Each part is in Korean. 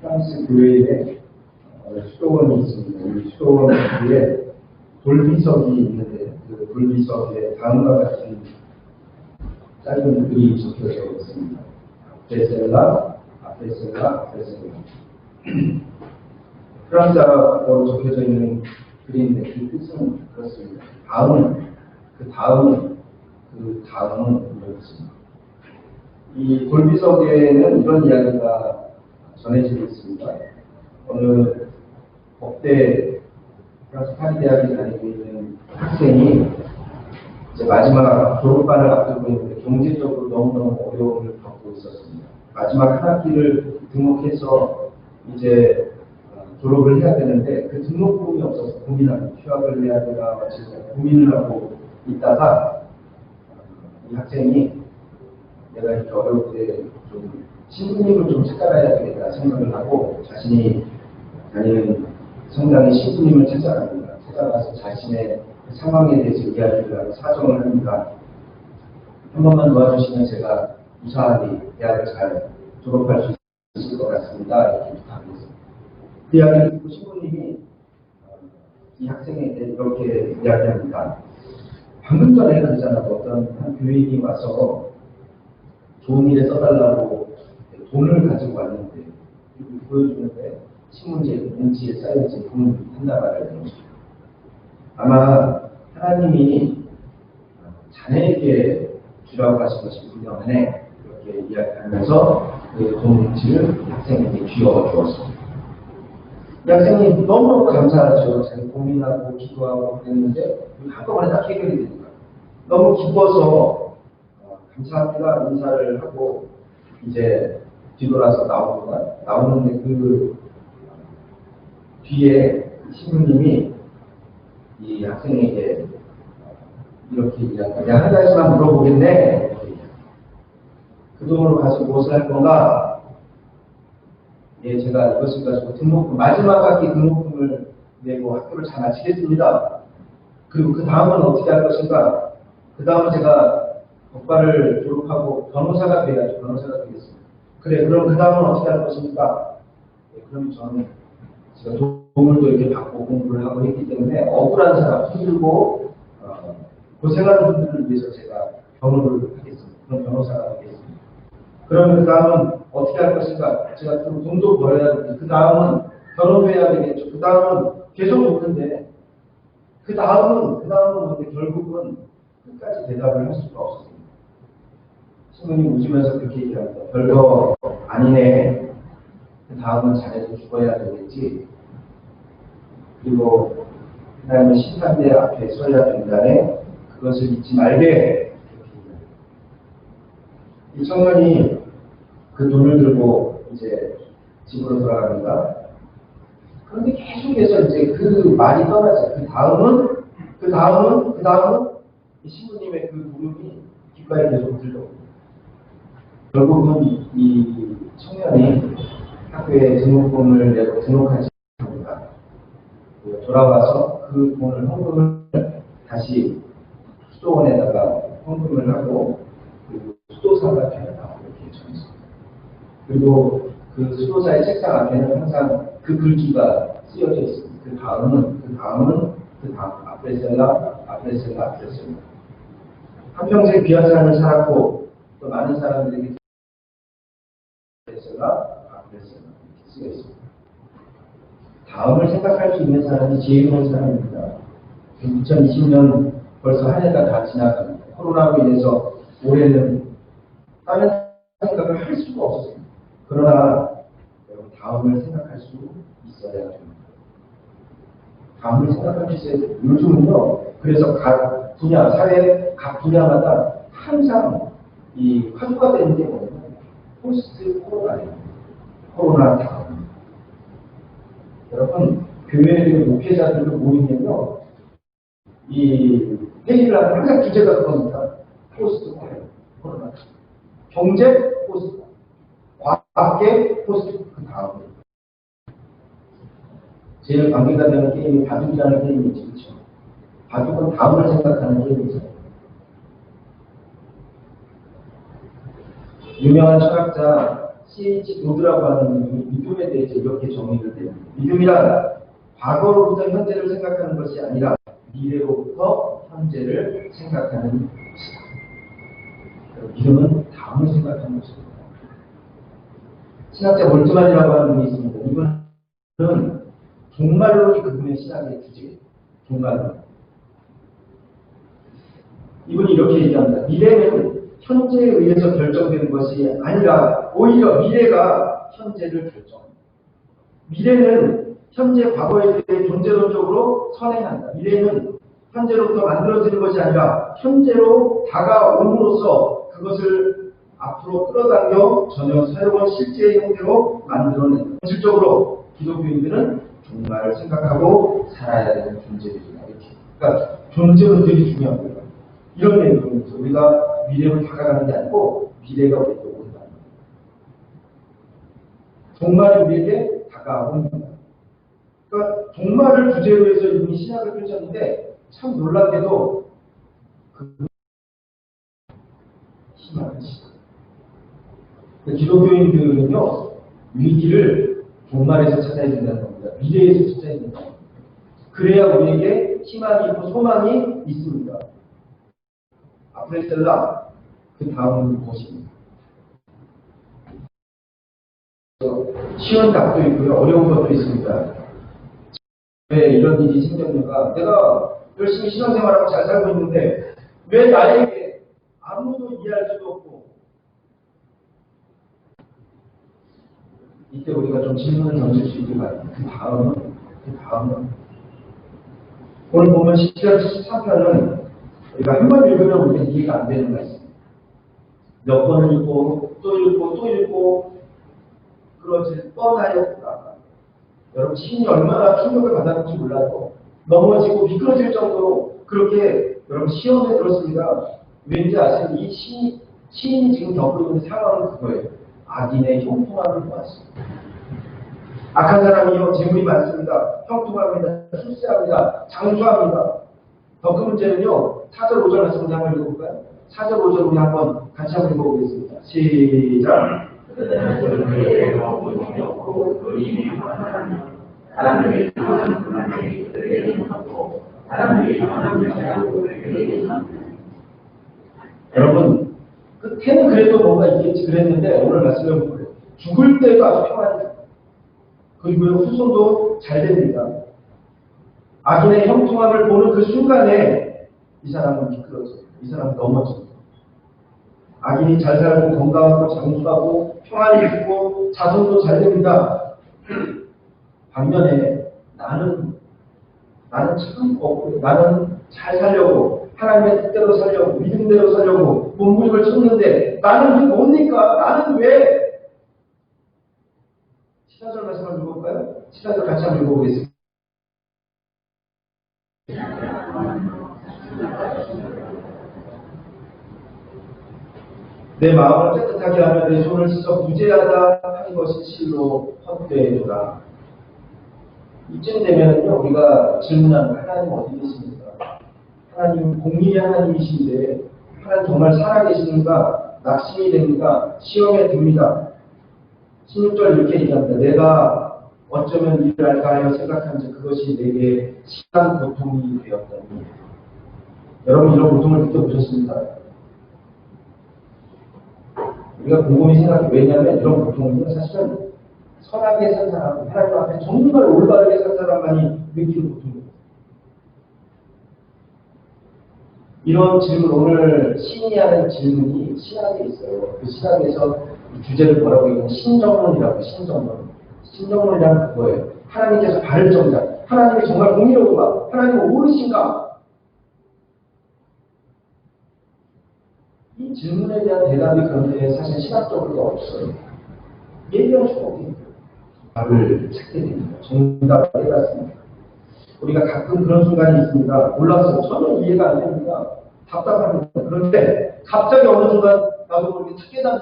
프랑스 교회에 어, 수도원이 있습니다. 이 수도원 위에 돌비석이 있는데 그 돌비석에 다음과 같은 짧은 글이 적혀져 있습니다. 베셀라, 아페셀라, 베셀라. 프랑스어로 적혀져 있는 글인데 그 뜻은 그렇습니다. 다음은 그 다음은 그 다음은 이렇습니다. 이 골비석에는 이런 이야기가 전해지고 있습니다. 어느 법대 프랑스 파리 대학에 다니고 있는 학생이 이제 마지막 졸업반을 앞두고 있는데 경제적으로 너무너무 어려움을 겪고 있었습니다. 마지막 한 학기를 등록해서 이제 어, 졸업을 해야 되는데 그 등록금이 없어서 고민하고 휴학을 해야 되나 마치 고민을 하고 있다가 이 학생이 내가 이렇게 어려울 때좀 신부님을 좀 찾아가야 되겠다 생각을 하고 자신이 다니는 성당의 신부님을 찾아갑니다. 찾아가서 자신의 그 상황에 대해서 이야기를 하고 사정을 합니다. 한 번만 도와주시면 제가 무사하게 대학을 잘 졸업할 수 있을 것 같습니다. 이렇게 부탁했습니다. 그 이야기를 듣고 신부님이 어, 이 학생에게 이렇게 이야기합니다. 방금 전에 그러잖아. 어떤 한 교인이 와서 좋은 일에 써달라고 돈을 가지고 왔는데 이걸 보여주는데 신문지에 문지에 쌓여진 돈을 한다 말을 해요. 아마 하나님이 자네에게 주라고 하신 것이 분명하네 이렇게 이야기하면서 그 돈지를 학생에게 쥐어 주었습니다. 이 학생이 너무 감사하죠. 자기 고민하고 기도하고 그랬는데 한꺼번에 딱 해결이 거예요. 너무 기뻐서 어, 감사합니다 인사를 하고 이제 뒤돌아서 나오거나 나오는데 그 뒤에 신부님이 이 학생에게 이렇게. 내가 한 가지만 물어보겠네. 그 돈으로 가서 무엇을 할 건가? 예, 제가 이것을 가지고 등록금, 마지막 학기 등록금을 내고 학교를 잘 마치겠습니다. 그리고 그 다음은 어떻게 할 것인가? 그 다음은 제가 법과를 졸업하고 변호사가 돼야죠. 변호사가 되겠습니다. 그래, 그럼 그 다음은 어떻게 할 것입니까? 예, 그럼 저는 제가 도움을 또 이렇게 받고 공부를 하고 했기 때문에 억울한 사람, 힘들고 어, 고생하는 분들을 위해서 제가 변호를 하겠습니다. 그런 변호사가 되겠습니다. 그러면 그 다음은 어떻게 할 것인가? 제가 좀 돈도 벌어야 되고, 그 다음은 결혼해야 되겠죠. 그 다음은 계속 묻는데, 그 다음은, 그 다음은 뭔데 결국은 끝까지 대답을 할 수가 없었습 신부님 웃으면서 그렇게 얘기합니다. 별거 아니네. 그 다음은 잘해서 죽어야 되겠지. 그리고 하나님은 심판대 앞에 서야 된다네. 그것을 잊지 말게. 이 청년이 그 돈을 들고 이제 집으로 돌아갑니다. 그런데 계속해서 이제 그 말이 떠나죠. 그 다음은, 그 다음은, 그 다음은 이 신부님의 그 부름이 귓가에 계속 들려옵니다. 결국은 이 청년이 학교에 등록금을 내고 등록하지 못합니다. 돌아와서 그 돈을 헌금을 다시 수도원에다가 헌금을 하고 그리고 수도사가 되었다 이렇게 전했습니다. 그리고 그 수도사의 책상 앞에는 항상 그 글귀가 쓰여져 있습니다. 그 다음은 그 다음은 그 다음 아프레셀라 아프레셀라 아프레셀라 한 평생 귀한 삶을 살았고 또 많은 사람들에게 아프레셀라 이렇게 쓰여 있습니다. 다음을 생각할 수 있는 사람이 지혜로운 사람입니다. 2020년 벌써 한 해가 다 지나갑니다. 코로나로 인해서 올해는 다른 생각을 할 수가 없었습니다. 그러나 여러분 다음을 생각할 수 있어야 됩니다. 다음을 생각할 수 있어야 돼요. 요즘은요. 그래서 각 분야, 사회 각 분야마다 항상 이 화두가 되는 게 포스트. 코로나 다음. 여러분 교회의 목회자들도 모이면요. 이 회의를 하면 항상 주제가 그겁니다. 포스트 코로나. 경제 포스트. 과학계 포스트 그 다음에. 제일 관계가 되는 게임이 바둑이라는 게임이지, 그렇죠? 바둑은 다음을 생각하는 게임이죠. 유명한 철학자 C.H. 도드라고 하는 미움에 대해서 이렇게 정의를 됩니다. 믿음이란 과거로부터 현재를 생각하는 것이 아니라 미래로부터 현재를 생각하는 것이다. 믿음은 다음을 생각하는 것입니다. 신학자 몰트만이라고 하는 분이 있습니다. 이분은 종말론이 그분의 신학의 주제예요. 종말론. 이분이 이렇게 얘기합니다. 미래는 현재에 의해서 결정되는 것이 아니라 오히려 미래가 현재를 결정합니다. 미래는 현재 과거에 대해 존재론적으로 선행한다. 미래는 현재로부터 만들어지는 것이 아니라 현재로 다가옴으로써 그것을 앞으로 끌어당겨 전혀 새로운 실제의 형태로 만들어낸다. 현실적으로 기독교인들은 종말을 생각하고 살아야 되는 존재들이다. 이렇게. 그러니까 중요한 거예요. 이런 내용이죠. 우리가 미래로 다가가는 게 아니고 미래가 우리에게 온다. 종말이 우리에게 다가옵니다. 그러니까 종말을 주제로 해서 이분이 신학을 펼쳤는데 참 놀랍게도 그 희망을 시다. 기독교인들은요 위기를 종말에서 찾아야 된다는 겁니다. 미래에서 찾아야 된다. 그래야 우리에게 희망이 있고 소망이 있습니다. 아프레셀라 그 다음 곳입니다. 쉬운 답도 있고요. 어려운 것도 있습니다. 왜 이런 일이 생겼는가? 내가 열심히 신앙생활하고 잘 살고 있는데 왜 나에게 아무도 이해할 수도 없고 이때 우리가 좀 질문을 던질 수 있게 바랍니다. 그 다음은 그 다음은 오늘 보면 10편 13편은 우리가 한번 읽으면 우리가 이해가 안 되는 거 있습니다. 몇 번을 읽고 또 읽고 또 읽고 그러지 뻔하였구나. 여러분 시인이 얼마나 충격을 받았는지 몰라도 넘어지고 미끄러질 정도로 그렇게 여러분 시험에 들었습니다. 왠지 아세요? 이 시, 시인이 지금 겪고 있는 상황은 그거예요. 악인의 형통함을 보았습니다. 악한 사람이요 재물이 많습니다. 형통합니다. 출세합니다. 장수합니다. 더 큰 문제는요. 4절 5절 말씀 한번 읽어볼까요? 4절 5절 우리 한번 같이 한번 읽어보겠습니다. 시작. 여러분 끝에는 그래도 뭔가 있겠지 그랬는데 오늘 볼게요. 죽을 때도 아주 평안히 그리고 후손도 잘 됩니다. 악인의 형통함을 보는 그 순간에 이 사람은 미끄러져요. 이 사람은 넘어져요. 악인이 잘 살고 건강하고 장수하고 평안히 있고 자손도 잘 됩니다. 반면에 나는 나는 참 억울해. 나는 잘 살려고 하나님의 뜻대로 살려고 믿음대로 살려고 몸부림을 쳤는데 나는 왜 뭡니까? 나는 왜? 14절 말씀 한번 읽어볼까요? 14절 같이 한번 읽어보겠습니다. 내 마음을 깨끗하게 하며 내 손을 씻어 무죄하다 하는 것이 실로 헛되도다. 이쯤 되면요 우리가 질문하는 하나님 어디 계십니까? 하나님 공의의 하나님이신데 하나님 정말 살아계시는가? 낙심이 됩니다. 시험에 듭니다. 16절 이렇게 얘기합니다. 내가 어쩌면 일을 할까 하여 생각한지 그것이 내게 시간 고통이 되었다니. 여러분 이런 고통을 느껴보셨습니까? 우리가 곰곰이 생각해 왜냐하면 이런 고통은 사실은 선하게 산 사람, 하나님 앞에 정말 올바르게 산 사람만이 느끼는 고통입니다. 이런 질문, 오늘 신이 하는 질문이 신학에 있어요. 그 신학에서 이 주제를 뭐라고 얘기하면 신정론이라고, 신정론. 신정론이란 그거예요. 하나님께서 바를 정자. 하나님이 정말 공의로운가? 하나님은 옳으신가? 이 질문에 대한 대답이 그런데 사실 신학적으로 없어요. 수가 없는 답을 찾게 됩니다. 정답을 깨닫습니다. 우리가 가끔 그런 순간이 있습니다. 몰라서 전혀 이해가 안 됩니다. 답답합니다. 그런데 갑자기 어느 순간 나도 모르게 탁 깨닫는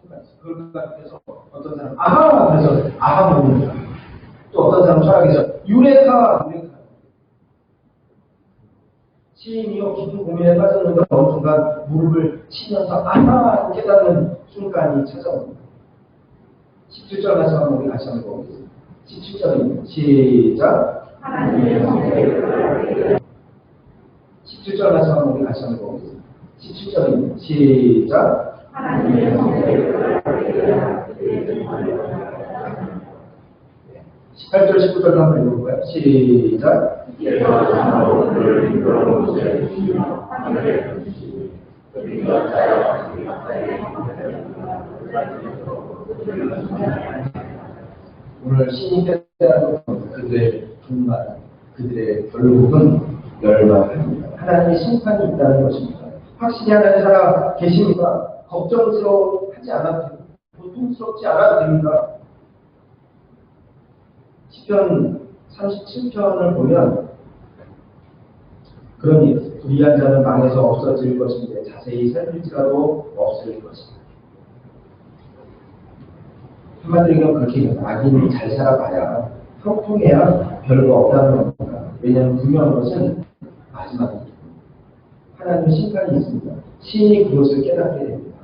순간이 있어요. 그걸 그래서 어떤 사람 아하! 그래서 아하 모릅니다. 또 어떤 사람 철학에서 유레카! 유레카. 시인이요 깊은 고민에 빠졌는데 어느 순간 무릎을 치면서 아하! 깨닫는 순간이 찾아옵니다. 17절 말씀 한번 우리 같이 한번 보겠습니다. 17절입니다. 시작. 하나님의 성대를 17절 말씀 한번 우리 같이 한번 보겠습니다. 17절입니다. 시작. 하나님의 성대를 18절, 19절도 한번 읽어볼까요? 시작. 오늘 신이 때라는 그들의 분말, 그들의 결국은 멸망입니다. 하나님의 심판이 있다는 것입니다. 확실히 하나님 살아 계십니까? 걱정스러워하지 않아도 됩니다. 고통스럽지 않아도 됩니다. 시편 37편을 보면 있어요. 불의한 자는 망해서 없어질 것인데 자세히 살필지라도 없을 것이다. 한마디로 얘기하면 그렇게 얘기합니다. 악인이 잘 살아봐야 형통해야 별거 없다는 겁니다. 왜냐하면 분명한 것은 마지막입니다. 하나님의 심판이 있습니다. 시인이 그것을 깨닫게 됩니다.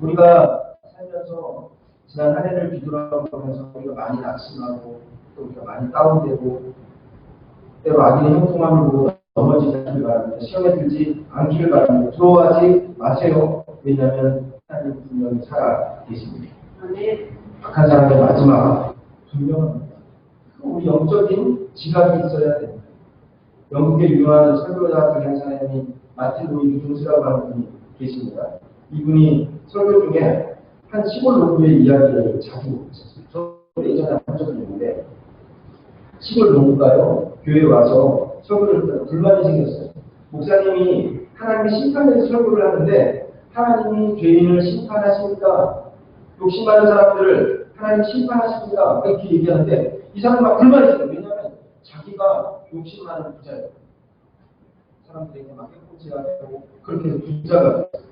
우리가 살면서 지난 한 해를 뒤돌아보면서 우리가 많이 낙심하고 또 우리가 많이 다운되고 때로 악인의 형통함을 보고 넘어지지 않기를 바랍니다. 시험에 들지 않기를 바랍니다. 두려워하지 마세요. 왜냐하면 하나님 분명히 살아 계십니다. 악한 사람의 마지막 분명합니다. 우리 영적인 지각이 있어야 됩니다. 영국의 유명한 설교자 중에 한 사람이 마틴 로이 중스라고 하는 분이 계십니다. 이분이 설교 중에 한 시골 농부의 이야기를 자주 하셨어요. 저 예전에 한 적이 있는데 시골 농부가요 교회에 와서 설교를 듣다가 불만이 생겼어요. 목사님이 하나님의 심판에 대해서 설교를 하는데 하나님이 죄인을 심판하십니다. 욕심 많은 사람들을 하나님 심판하십니다. 이렇게 얘기하는데 이 사람은 막 불만이 생겨요. 왜냐하면 자기가 욕심 많은 부자예요. 사람들에게 막 해코지하고 그렇게 해서 부자가 됐어요.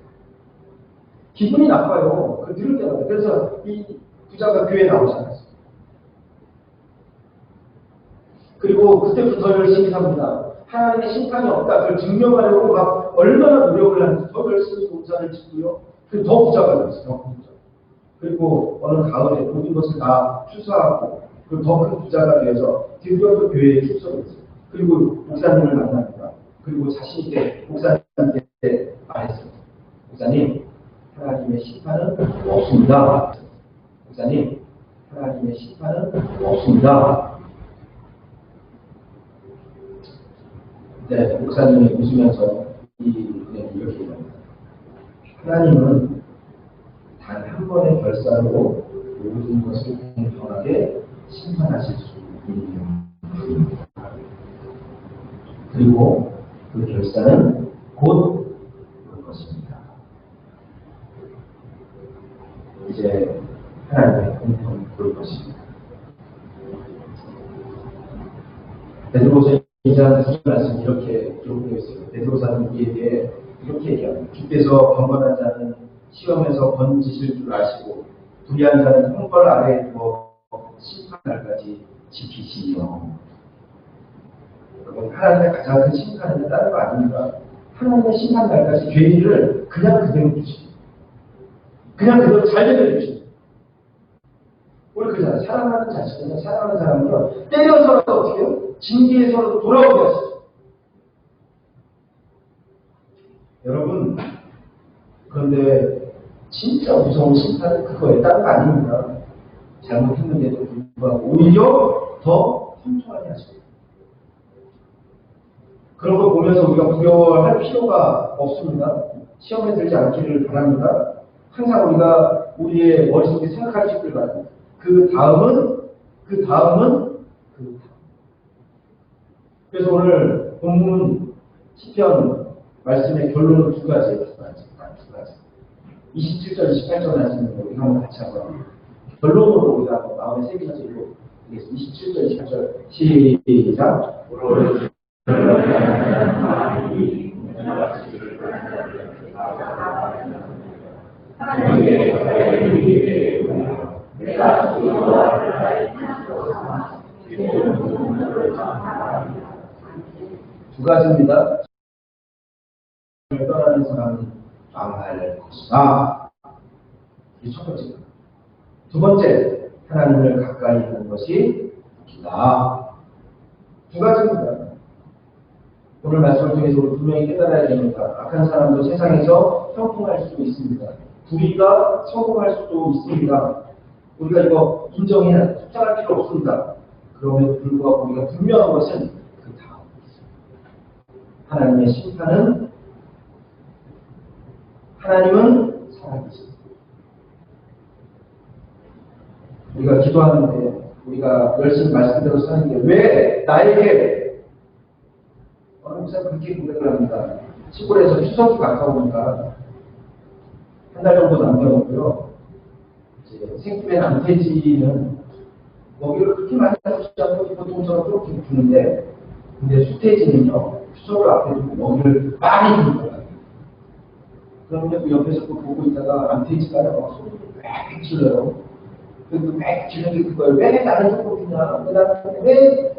기분이 나빠요. 그 들을 때마다. 그래서 이 부자가 교회에 나오지 않았어요. 그리고 그때부터 더 열심히 삽니다. 하나님의 심판이 없다. 그걸 증명하려고 막 얼마나 노력을 하는지 더 열심히 공사를 짓고요. 그더 부자가 됐어요. 더 부자. 그리고 어느 가을에 모든 것을 다 추수하고 그리고 더 큰 부자가 되어서 드디어 또 교회에 출석했어요. 그리고 목사님을 만납니다. 그리고 자신 있게 목사님한테 말했어요. 목사님, 하나님의 심판은 없습니다. 목사님, 하나님의 심판은 없습니다. 네, 목사님이 웃으면서 이 은혜를 이렇게 얘기합니다. 하나님은 단 한 번의 결사로 모든 것을 공평하게 심판하실 수 있는 분입니다. 그리고 그 결사는 곧 올 것입니다. 이제 하나님의 공평이 볼 것입니다. 2장 9절 말씀 이렇게 기록되어 있어요. 베드로사는 우리에게 이렇게 얘기합니다. 주께서 경건한 자는 시험에서 건지실 줄 아시고 불의한 자는 형벌 아래에 두어 심판 날까지 지키시며 여러분 하나님의 가장 큰 심판은 다른 거 아닙니까? 하나님의 심판 날까지 죄인을 그냥 그대로 두십니다. 그냥 그대로 잘 되게 주십니다. 그잖아요. 사랑하는 자식은 사랑하는 사람은요 때려서라도 어떻게 해요? 징계에서라도 돌아오게 하시죠. 여러분 그런데 진짜 무서운 심판은 그거에 다른 거 아닙니다. 잘못했는데도 불구하고 오히려 더 통통하게 하십니다. 그런 걸 보면서 우리가 두려워할 필요가 없습니다. 시험에 들지 않기를 바랍니다. 항상 우리가 우리의 머릿속에 생각할 수 있길 바랍니다. 그 다음은 그 다음은 그 다음. 그래서 오늘 본문 시편 말씀의 결론은 두 가지, 두 가지, 두 가지. 27절, 28절 말씀을 우리 한번 같이 한번 결론으로 우리가 한번 마음에 새기면서 읽어보겠습니다. 27절, 28절 시작. 두 가지입니다. 떠나는 사람은 망할 것이다. 이게 첫 번째입니다. 두 번째, 하나님을 가까이 하는 것이 기다. 두 가지입니다. 오늘 말씀을 통해서 우리 분명히 깨달아야 됩니다. 악한 사람도 세상에서 형통할 수도 있습니다. 불의가 성공할 수도 있습니다. 우리가 이거 인정해야 속상할 필요 없습니다. 그럼에도 불구하고 우리가 분명한 것은 그 다음 하나님의 심판은 하나님은 살아계십니다. 우리가 기도하는데 우리가 열심히 말씀대로 사는 게 왜 나에게 어느 목사 그렇게 고백을 합니다. 시골에서 추석이 가까우니까 한 달 정도 남겨놓고요. 생김에 남태지는 먹이를 그렇게 많이 주지 않고 보통처럼 그렇게 주는데 근데 수태지는요 추석을 앞에 두고 먹이를 많이 주는 거예요. 그러면 그 옆에서 또 보고 있다가 남태지가 막 소리를 빽 질러요. 그리고 빽 지르는 게 그거예요. 왜 나는 조금 주냐? 왜 나는 왜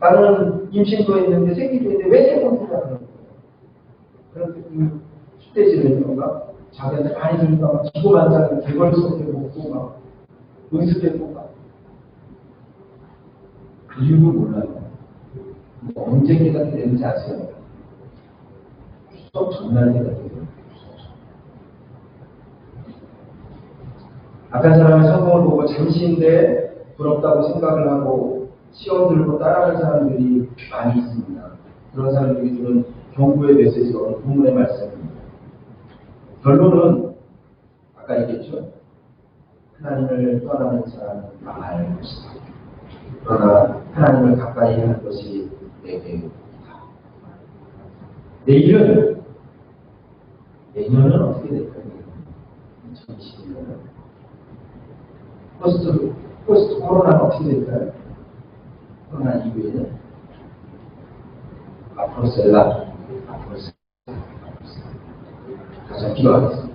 나는 임신도 했는데 생기도 했는데 왜 조금 주냐? 그러는 거예요. 그런데 그 수태지는요 막 자기한테 많이 주니까 막 기고만장하게 개걸스럽게 먹고 막 의습해보고 막 그 이유를 몰라요. 근데 언제 깨닫게 되는지 아세요? 추석 전날 깨닫게 돼요. 악한 사람의 성공을 보고 잠시인데 부럽다고 생각을 하고 시험 들고 따라가는 사람들이 많이 있습니다. 그런 사람들이 주는 경고의 메시지가 오늘 본문의 말씀입니다. 결론은 아까 얘기했죠. 하나님을 떠나는 사람은 망할 것이다. 그러나 하나님을 가까이 하는 것이 내게. 내일은 내년은 어떻게 될까요? 2021년은 포스트 포스트 코로나는 어떻게 될까요? 코로나 이후에는 앞으로 셀라 앞으로